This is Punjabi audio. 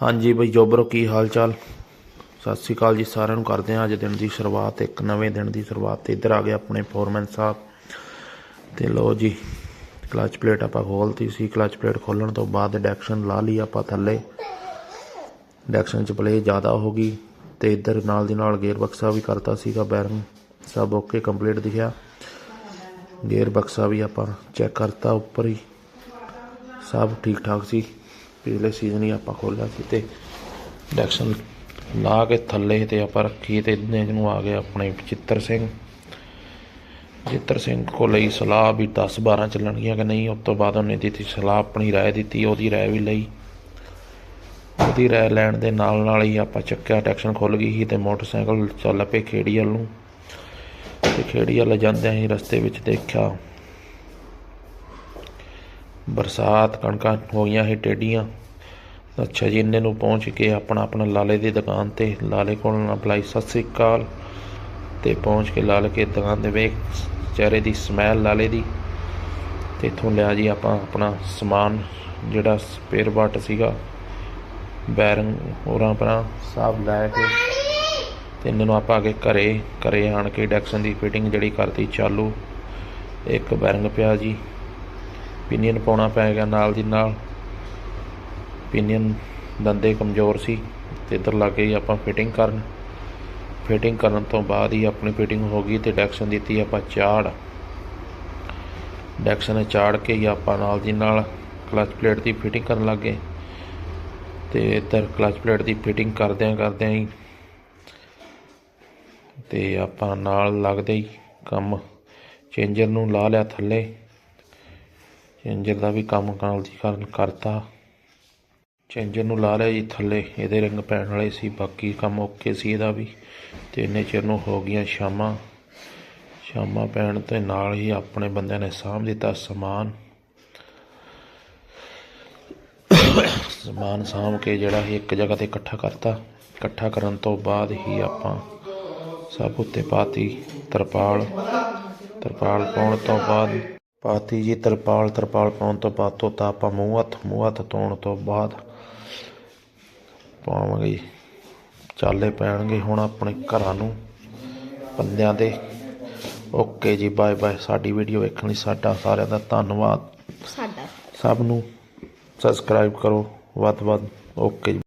ਹਾਂਜੀ ਬਈ ਜੋਬਰੋ, ਕੀ ਹਾਲ ਚਾਲ ਸਤਿ ਸ੍ਰੀ ਅਕਾਲ ਜੀ, ਸਾਰਿਆਂ ਨੂੰ ਕਰਦੇ ਹਾਂ ਅੱਜ ਦਿਨ ਦੀ ਸ਼ੁਰੂਆਤ, ਇੱਕ ਨਵੇਂ ਦਿਨ ਦੀ ਸ਼ੁਰੂਆਤ ਤੇ ਇੱਧਰ ਆ ਗਏ ਆਪਣੇ ਫੋਰਮੈਨ ਸਾਹਿਬ। ਤੇ ਲੋ ਜੀ, ਕਲਚ ਪਲੇਟ ਆਪਾਂ ਖੋਲਤੀ ਸੀ, ਕਲਚ ਪਲੇਟ ਖੋਲਣ ਤੋਂ ਬਾਅਦ ਡੈਕਸ਼ਨ ਲਾ ਲਈ ਆਪਾਂ ਥੱਲੇ। ਡੈਕਸ਼ਨ ਚ ਪਲੇ ਜ਼ਿਆਦਾ ਹੋ ਗਈ ਤੇ ਇੱਧਰ ਨਾਲ ਦੀ ਨਾਲ ਗੇਅਰ ਬਕਸਾ ਵੀ ਕਰਤਾ ਸੀਗਾ ਬੈਰਨ ਸਭ ਓਕੇ ਕੰਪਲੀਟ ਦਿਖਿਆ। ਗੇਅਰ ਬਕਸਾ ਵੀ ਆਪਾਂ ਚੈੱਕ ਕਰਤਾ ਉੱਪਰ ਹੀ, ਸਭ ਠੀਕ ਠਾਕ ਸੀ। ਪਿਛਲੇ ਸੀਜ਼ਨ ਹੀ ਆਪਾਂ ਖੋਲਿਆ ਸੀ ਤੇ ਡੈਕਸ਼ਨ ਲਾ ਕੇ ਥੱਲੇ ਤੇ ਆਪਾਂ ਰੱਖੀ ਤੇ ਇਹਨੇ ਨੂੰ ਆ ਗਏ ਆਪਣੇ ਚਿੱਤਰ ਸਿੰਘ। ਚਿੱਤਰ ਸਿੰਘ ਕੋਲ ਲਈ ਸਲਾਹ ਵੀ 10 12 ਚੱਲਣਗੀਆਂ ਕਿ ਨਹੀਂ, ਉਸ ਤੋਂ ਬਾਅਦ ਉਹਨੇ ਦਿੱਤੀ ਸਲਾਹ, ਆਪਣੀ ਰਾਏ ਦਿੱਤੀ, ਉਹਦੀ ਰਾਏ ਵੀ ਲਈ। ਉਹਦੀ ਰਾਏ ਲੈਣ ਦੇ ਨਾਲ ਨਾਲ ਹੀ ਆਪਾਂ ਚੱਕਿਆ ਡੈਕਸ਼ਨ ਖੁੱਲ ਗਈ ਸੀ ਤੇ ਮੋਟਰਸਾਈਕਲ ਚੱਲ ਪਏ ਖੇੜੀ ਵੱਲ ਨੂੰ। ਤੇ ਖੇੜੀ ਵੱਲ ਜਾਂਦਿਆਂ ਹੀ ਰਸਤੇ ਵਿੱਚ ਦੇਖਿਆ ਬਰਸਾਤ ਕਣਕਾਂ ਹੋ ਗਈਆਂ ਸੀ ਟੇਡੀਆਂ ਅੱਛਾ ਜੀ, ਇੰਨੇ ਨੂੰ ਪਹੁੰਚ ਕੇ ਆਪਣਾ ਆਪਣਾ ਲਾਲੇ ਦੀ ਦੁਕਾਨ ਤੇ, ਲਾਲੇ ਕੋਲ ਨਾ ਬੁਲਾਈ, ਸਤਿ ਸ੍ਰੀ ਅਕਾਲ। ਤੇ ਪਹੁੰਚ ਕੇ ਲਾਲ ਕੇ ਦੁਕਾਨ ਦੇ ਵੇਖ, ਚਿਹਰੇ ਦੀ ਸਮੈਲ ਲਾਲੇ ਦੀ। ਤੇ ਇਥੋਂ ਲਿਆ ਜੀ ਆਪਾਂ ਆਪਣਾ ਸਮਾਨ, ਜਿਹੜਾ ਸਪੇਅਰ ਪਾਰਟ ਸੀਗਾ। ਬੈਰਿੰਗ ਹੋਰਾਂ ਪਰਾਂ ਸਭ ਲੈ ਕੇ, ਤੇ ਇਹਨਾਂ ਨੂੰ ਆਪਾਂ ਅੱਗੇ ਘਰੇ ਘਰੇ ਆਣ ਕੇ ਡੈਕਸ਼ਨ ਦੀ ਫਿਟਿੰਗ ਜਿਹੜੀ ਕਰਤੀ, ਚਾਲੂ। ਇੱਕ ਬੈਰਿੰਗ ਪਿਆ ਜੀ। ਪਿਨੀਅਨ ਪਾਉਣਾ ਪੈ ਗਿਆ ਨਾਲ ਦੀ ਨਾਲ। ਪਿਨੀਅਨ ਦੰਦੇ ਕਮਜ਼ੋਰ ਸੀ ਤੇ ਇੱਧਰ ਲੱਗ ਹੀ ਆਪਾਂ ਫਿਟਿੰਗ ਕਰਨ। ਫਿਟਿੰਗ ਕਰਨ ਤੋਂ ਬਾਅਦ ਹੀ ਆਪਣੀ ਫਿਟਿੰਗ ਹੋ ਗਈ ਤੇ ਡੈਕਸ਼ਨ ਦਿੱਤੀ ਆਪਾਂ ਚਾੜ। ਡੈਕਸ਼ਨ ਚਾੜ ਕੇ ਹੀ ਆਪਾਂ ਨਾਲ ਦੀ ਨਾਲ ਕਲਚ ਪਲੇਟ ਦੀ ਫਿਟਿੰਗ ਕਰਨ ਲੱਗੇ। ਤੇ ਇੱਧਰ ਕਲਚ ਪਲੇਟ ਦੀ ਫਿਟਿੰਗ ਕਰਦਿਆਂ ਕਰਦਿਆਂ ਹੀ ਤੇ ਆਪਾਂ ਨਾਲ ਲੱਗਦੇ ਹੀ ਕੰਮ। ਚੇਂਜਰ ਨੂੰ ਲਾ ਲਿਆ ਥੱਲੇ। ਚੇਂਜਰ ਦਾ ਵੀ ਕੰਮ ਨਾਲ ਦੀ ਕਰਨ ਕਰਤਾ। ਚੇਂਜਰ ਨੂੰ ਲਾ ਲਿਆ ਜੀ ਥੱਲੇ, ਇਹਦੇ ਰਿੰਗ ਪੈਣ ਵਾਲੇ ਸੀ, ਬਾਕੀ ਕੰਮ ਓਕੇ ਸੀ ਇਹਦਾ ਵੀ। ਤੇ ਇੰਨੇ ਚਿਰ ਨੂੰ ਹੋ ਗਈਆਂ ਸ਼ਾਮਾਂ। ਸ਼ਾਮਾਂ ਪੈਣ ਤੇ ਨਾਲ ਹੀ ਆਪਣੇ ਬੰਦਿਆਂ ਨੇ ਸਾਂਭ ਦਿੱਤਾ ਸਮਾਨ। ਸਮਾਨ ਸਾਂਭ ਕੇ ਜਿਹੜਾ ਸੀ ਇੱਕ ਜਗ੍ਹਾ ਤੇ ਇਕੱਠਾ ਕਰਤਾ। ਇਕੱਠਾ ਕਰਨ ਤੋਂ ਬਾਅਦ ਹੀ ਆਪਾਂ ਸਭ ਉੱਤੇ ਪਾਤੀ ਤਰਪਾਲ। ਤਰਪਾਲ ਪਾਉਣ ਤੋਂ ਬਾਅਦ ਪਾਤੀ ਜੀ ਤਰਪਾਲ ਤਰਪਾਲ ਪਾਉਣ ਤੋਂ ਬਾਅਦ ਧੋਤਾ ਆਪਾਂ ਮੂੰਹ ਹੱਥ ਮੂੰਹ ਹੱਥ ਧੋਣ ਤੋਂ ਬਾਅਦ ਪਾਵਾਂਗੇ ਜੀ। ਚਾਲੇ ਪੈਣਗੇ ਹੁਣ ਆਪਣੇ ਘਰਾਂ ਨੂੰ ਬੰਦਿਆਂ ਦੇ। ਓਕੇ ਜੀ ਬਾਏ ਬਾਏ। ਸਾਡੀ ਵੀਡੀਓ ਵੇਖਣ ਲਈ ਸਾਡਾ ਸਾਰਿਆਂ ਦਾ ਧੰਨਵਾਦ। ਸਾਡਾ। ਸਭ ਨੂੰ ਸਬਸਕ੍ਰਾਈਬ ਕਰੋ ਵੱਧ ਵੱਧ। ਓਕੇ ਜੀ।